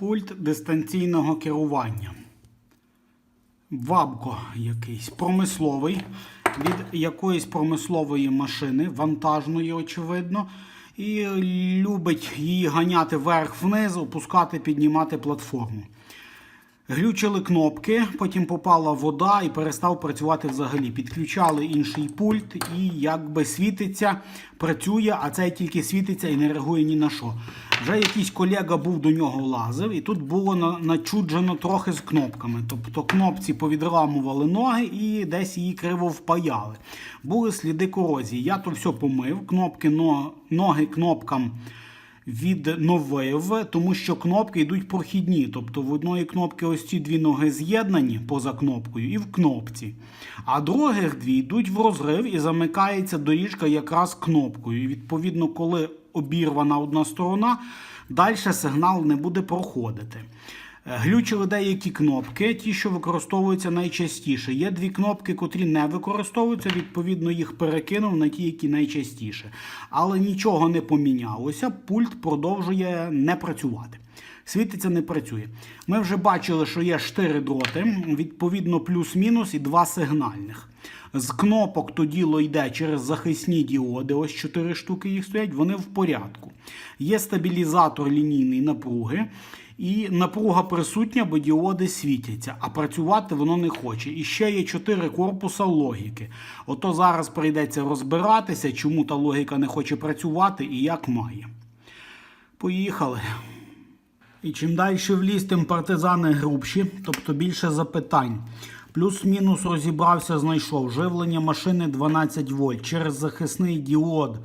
Пульт дистанційного керування. Вабко якийсь промисловий від якоїсь промислової машини, вантажної, очевидно. І любить її ганяти вверх-вниз, опускати, піднімати платформу. Глючили кнопки, потім попала вода і перестав працювати взагалі. Підключали інший пульт і якби світиться, працює, а цей тільки світиться і не реагує ні на що. Вже якийсь колега був до нього лазив, і тут було начуджено трохи з кнопками. Тобто кнопці повідламували ноги і десь її криво впаяли. Були сліди корозії. Я то все помив, кнопки, но- ноги кнопкам відновив, тому що кнопки йдуть прохідні. Тобто в одної кнопки ось ці дві ноги з'єднані поза кнопкою і в кнопці. А других дві йдуть в розрив і замикається доріжка якраз кнопкою. І відповідно, коли обірвана одна сторона, далі сигнал не буде проходити. Е, Глючили деякі кнопки, ті, що використовуються найчастіше. Є дві кнопки, котрі не використовуються, відповідно, їх перекинув на ті, які найчастіше. Але нічого не помінялося, пульт продовжує не працювати. Світиться не працює. Ми вже бачили, що є 4 дроти, відповідно, плюс-мінус і два сигнальних. З кнопок то діло йде через захисні діоди, ось 4 штуки їх стоять, вони в порядку. Є стабілізатор лінійної напруги. І напруга присутня, бо діоди світяться, а працювати воно не хоче. І ще є чотири корпуса логіки. Ото зараз прийдеться розбиратися, чому та логіка не хоче працювати і як має. Поїхали. І чим далі в ліс, тим партизани грубші, тобто більше запитань. Плюс-мінус розібрався, знайшов живлення машини 12 вольт. Через захисний діод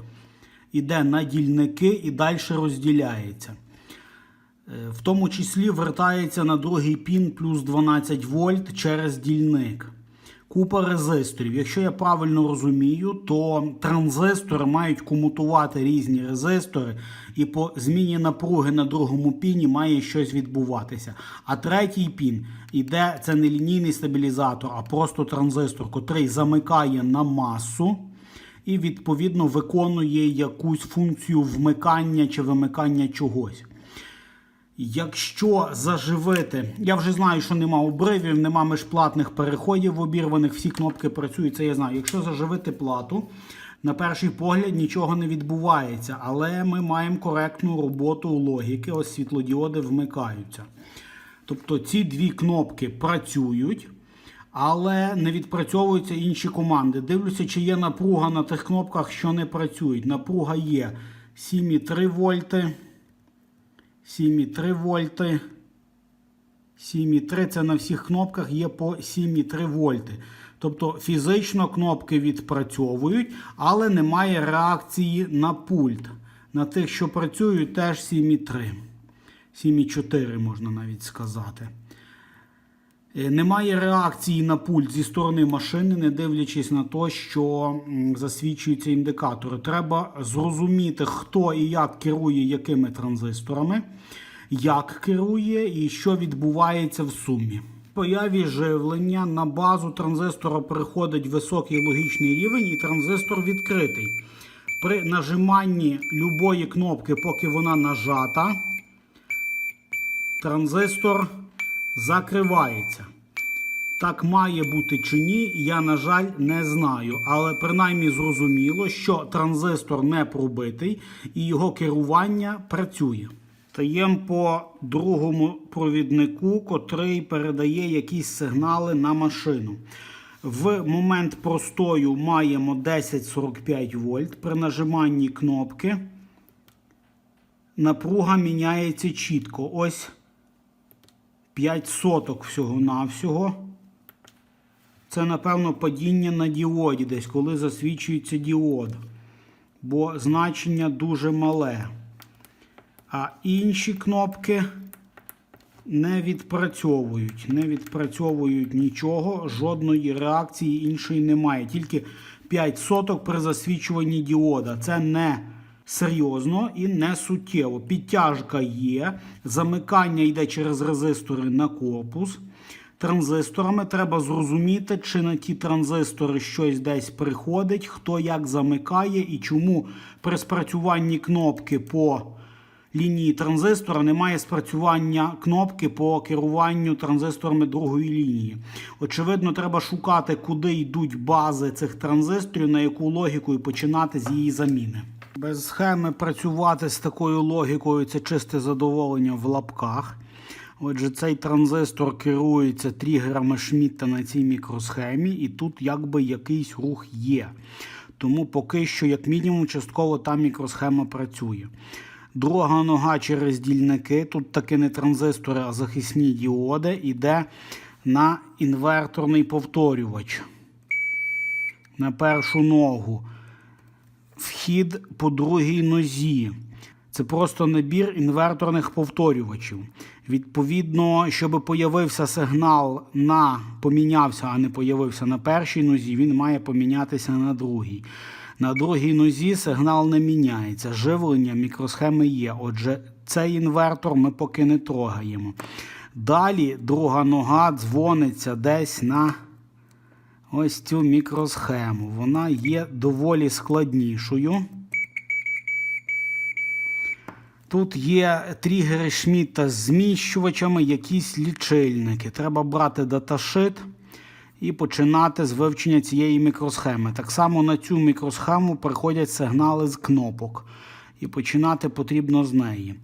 іде на дільники і далі розділяється. Е, В тому числі вертається на другий пін плюс 12 вольт через дільник. Купа резисторів. Якщо я правильно розумію, то транзистори мають комутувати різні резистори, і по зміні напруги на другому піні має щось відбуватися. А третій пін іде це не лінійний стабілізатор, а просто транзистор, котрий замикає на масу і відповідно виконує якусь функцію вмикання чи вимикання чогось. Якщо заживити, я вже знаю, що нема обривів, нема межплатних переходів обірваних, всі кнопки працюють, це я знаю. Якщо заживити плату, на перший погляд нічого не відбувається, але ми маємо коректну роботу логіки, ось світлодіоди вмикаються. Тобто ці дві кнопки працюють, але не відпрацьовуються інші команди. Дивлюся, чи є напруга на тих кнопках, що не працюють. Напруга є 7,3 вольти. 7,3 вольти. 7,3 це на всіх кнопках є по 7,3 вольти. Тобто фізично кнопки відпрацьовують, але немає реакції на пульт. На тих, що працюють, теж 7,3. 7,4 можна навіть сказати. Е, Немає реакції на пульт зі сторони машини, не дивлячись на те, що засвідчуються індикатори. Треба зрозуміти, хто і як керує якими транзисторами, як керує і що відбувається в сумі. Появі живлення на базу транзистора приходить високий логічний рівень, і транзистор відкритий. При нажиманні любої кнопки, поки вона нажата, транзистор закривається. Так має бути чи ні, я, на жаль, не знаю. Але принаймні зрозуміло, що транзистор не пробитий і його керування працює. Таєм по другому провіднику, котрий передає якісь сигнали на машину. В момент простою маємо 1045 вольт. При нажиманні кнопки напруга міняється чітко. Ось 5 соток всього-навсього. Це, напевно, падіння на діоді десь, коли засвічується діод. Бо значення дуже мале. А інші кнопки не відпрацьовують. Не відпрацьовують нічого, жодної реакції іншої немає. Тільки 5 соток при засвічуванні діода. Це не серйозно і не суттєво. Підтяжка є, замикання йде через резистори на корпус. Транзисторами треба зрозуміти, чи на ті транзистори щось десь приходить, хто як замикає і чому при спрацюванні кнопки по лінії транзистора немає спрацювання кнопки по керуванню транзисторами другої лінії. Очевидно, треба шукати, куди йдуть бази цих транзисторів, на яку логіку і починати з її заміни. Без схеми працювати з такою логікою це чисте задоволення в лапках. Отже, цей транзистор керується тригерами Шмідта на цій мікросхемі, і тут якби якийсь рух є. Тому поки що, як мінімум, частково та мікросхема працює. Друга нога через дільники, тут таки не транзистори, а захисні діоди, іде на інверторний повторювач. На першу ногу. Вхід по другій нозі. Це просто набір інверторних повторювачів. Відповідно, щоб появився сигнал на помінявся, а не появився на першій нозі, він має помінятися на другій. На другій нозі сигнал не міняється. Живлення мікросхеми є. Отже, цей інвертор ми поки не трогаємо. Далі друга нога дзвониться десь на ось цю мікросхему. Вона є доволі складнішою. Тут є тригери Шмідта з зміщувачами, якісь лічильники. Треба брати даташит і починати з вивчення цієї мікросхеми. Так само на цю мікросхему приходять сигнали з кнопок. І починати потрібно з неї.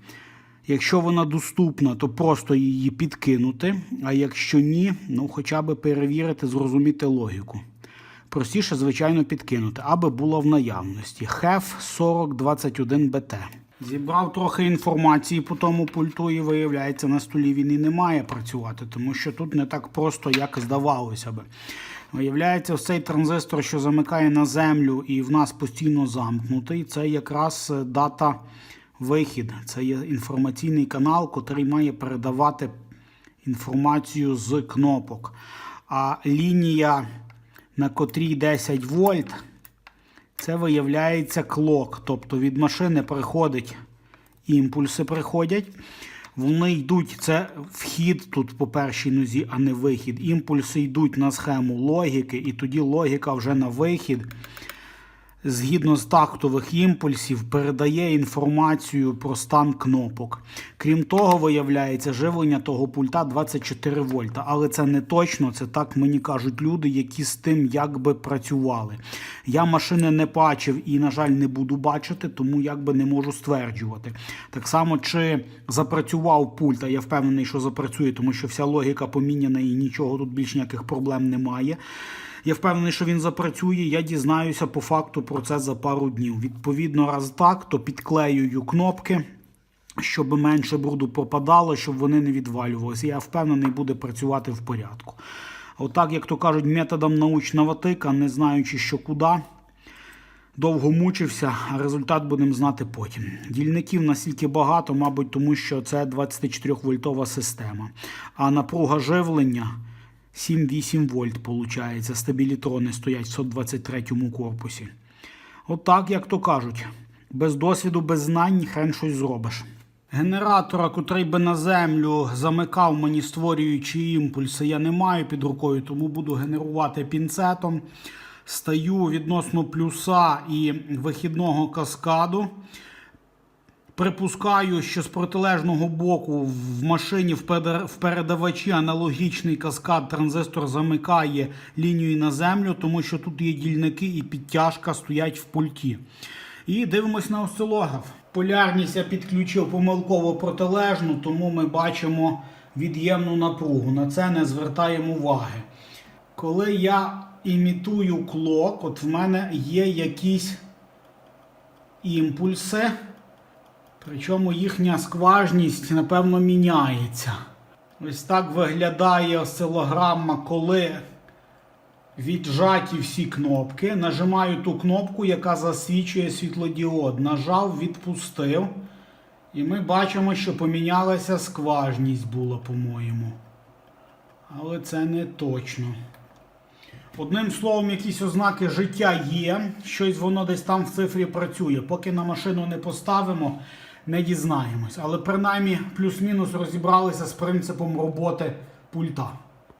Якщо вона доступна, то просто її підкинути. А якщо ні, ну хоча б перевірити, зрозуміти логіку. Простіше, звичайно, підкинути, аби була в наявності. HEF 4021BT. Зібрав трохи інформації по тому пульту, і виявляється, на столі він і не має працювати, тому що тут не так просто, як здавалося би. Виявляється, цей транзистор, що замикає на землю і в нас постійно замкнутий, це якраз дата вихід. Це є інформаційний канал, який має передавати інформацію з кнопок. А лінія, на котрій 10 вольт, це виявляється клок. Тобто від машини приходить імпульси приходять. Вони йдуть, це вхід тут по першій нозі, а не вихід. Імпульси йдуть на схему логіки, і тоді логіка вже на вихід, згідно з тактових імпульсів, передає інформацію про стан кнопок. Крім того, виявляється, живлення того пульта 24 вольта. Але це не точно, це так мені кажуть люди, які з тим якби працювали. Я машини не бачив і, на жаль, не буду бачити, тому якби не можу стверджувати. Так само, чи запрацював пульт, а я впевнений, що запрацює, тому що вся логіка поміняна і нічого тут більш ніяких проблем немає. Я впевнений, що він запрацює. Я дізнаюся по факту про це за пару днів. Відповідно, раз так, то підклеюю кнопки, щоб менше бруду попадало, щоб вони не відвалювалися. Я впевнений, буде працювати в порядку. Отак, як то кажуть, методом научного тика, не знаючи, що куди. Довго мучився, а результат будемо знати потім. Дільників настільки багато, мабуть, тому що це 24-вольтова система. А напруга живлення 7-8 вольт, виходить. Стабілітрони стоять в 123-му корпусі. Отак, як то кажуть, без досвіду, без знань хрен щось зробиш. Генератора, котрий би на землю замикав мені створюючи імпульси, я не маю під рукою, тому буду генерувати пінцетом. Стаю відносно плюса і вихідного каскаду. Припускаю, що з протилежного боку в машині в передавачі аналогічний каскад транзистор замикає лінію на землю, тому що тут є дільники і підтяжка стоять в пульті. І дивимось на осцилограф. Полярність я підключив помилково протилежну, тому ми бачимо від'ємну напругу. На це не звертаємо уваги. Коли я імітую клок, от в мене є якісь імпульси. Причому їхня скважність, напевно, міняється. Ось так виглядає осцилограма, коли віджаті всі кнопки. Нажимаю ту кнопку, яка засвічує світлодіод. Нажав, відпустив. І ми бачимо, що помінялася скважність була, по-моєму. Але це не точно. Одним словом, якісь ознаки життя є, щось воно десь там в цифрі працює. Поки на машину не поставимо, не дізнаємось. Але принаймні плюс-мінус розібралися з принципом роботи пульта.